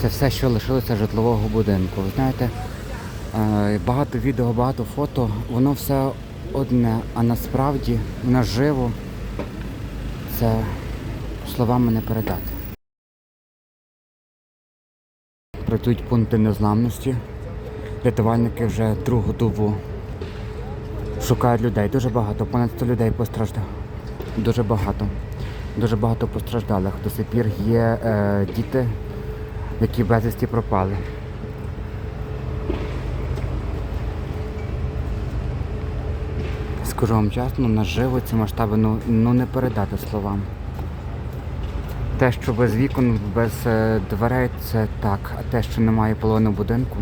Це все, що лишилося житлового будинку. Ви знаєте, е, багато відео, багато фото, воно все одне, а насправді наживо це словами не передати. Працюють пункти незламності. Рятувальники вже другу добу шукають людей. Дуже багато, понад 100 людей постраждало. Дуже багато. Дуже багато постраждалих. До сих пір є е, діти, які безвісті пропали. Скажу вам чесно, наживо ці масштаби ну, ну не передати словам. Те, що без вікон, без е, дверей, це так, а те, що немає половини будинку,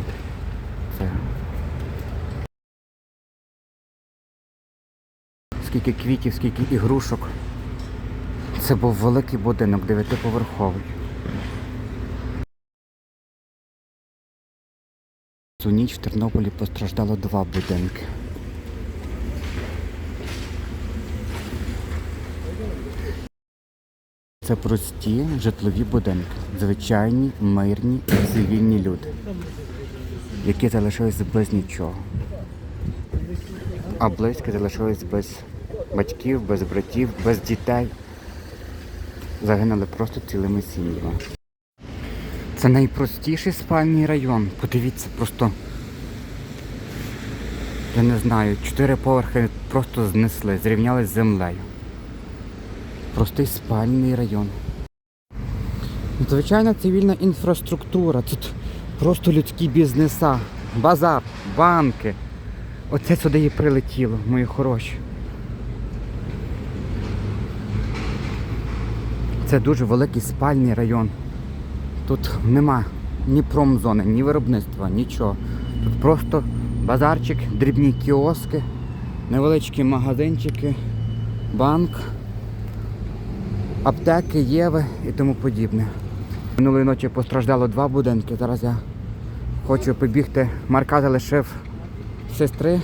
це. Скільки квітів, скільки ігрушок. Це був великий будинок, дев'ятиповерховий. Цю ніч в Тернополі постраждало два будинки. Це прості житлові будинки, звичайні, мирні, цивільні люди, які залишились без нічого. А близькі залишились без батьків, без братів, без дітей. Загинули просто цілими сім'ями. Це найпростіший спальний район. Подивіться, просто я не знаю, чотири поверхи просто знесли, зрівняли з землею. Простий спальний район. Звичайна цивільна інфраструктура. Тут просто людські бізнеса, базар, банки. Оце сюди і прилетіло, мої хороші. Це дуже великий спальний район. Тут нема ні промзони, ні виробництва, нічого. Тут просто базарчик, дрібні кіоски, невеличкі магазинчики, банк, аптеки, єви і тому подібне. Минулої ночі постраждало два будинки. Зараз я хочу побігти. Марка залишив сестри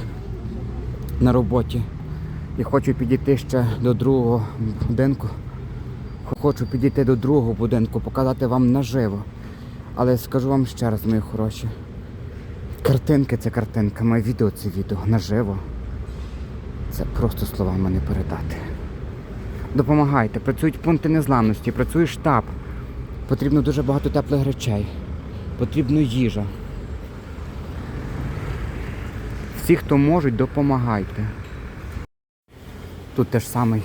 на роботі. І хочу підійти ще до другого будинку. Хочу підійти до другого будинку, показати вам наживо. Але скажу вам ще раз, мої хороші. Картинки це картинка, моє відео це відео наживо. Це просто словами не передати. Допомагайте, працюють пункти незламності, працює штаб. Потрібно дуже багато теплих речей. Потрібна їжа. Всі, хто можуть, допомагайте. Тут теж самий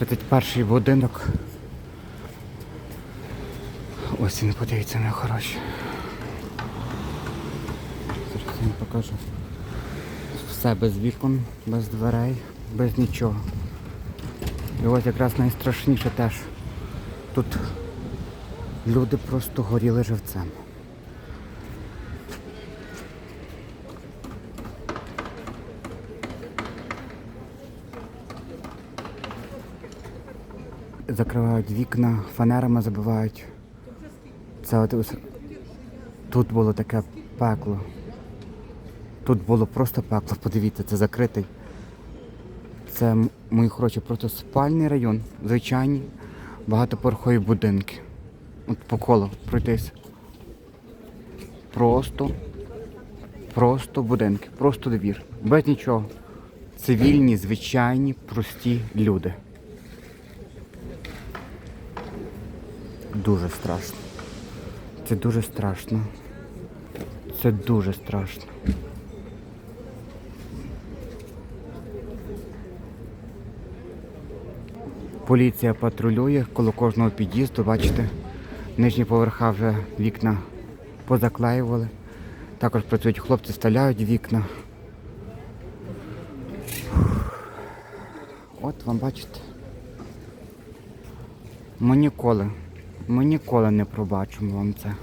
31-й будинок. Ось він, подивіться, не хороший. Зараз я вам покажу. Все без вікон, без дверей, без нічого. І ось якраз найстрашніше теж. Тут люди просто горіли живцем. Закривають вікна, фанерами забивають. Це от ось- тут було таке пекло. Тут було просто пекло, подивіться, це закритий. Це мої хороші, просто спальний район, звичайні багатоповерхові будинки. От по колу пройтись. Просто, просто будинки, просто двір. Без нічого. Цивільні, звичайні, прості люди. Дуже страшно. Це дуже страшно. Це дуже страшно. Поліція патрулює коло кожного під'їзду, бачите, нижні поверха вже вікна позаклеювали. Також працюють хлопці, стеляють вікна. От вам бачите. Ми ніколи, ми ніколи не пробачимо вам це.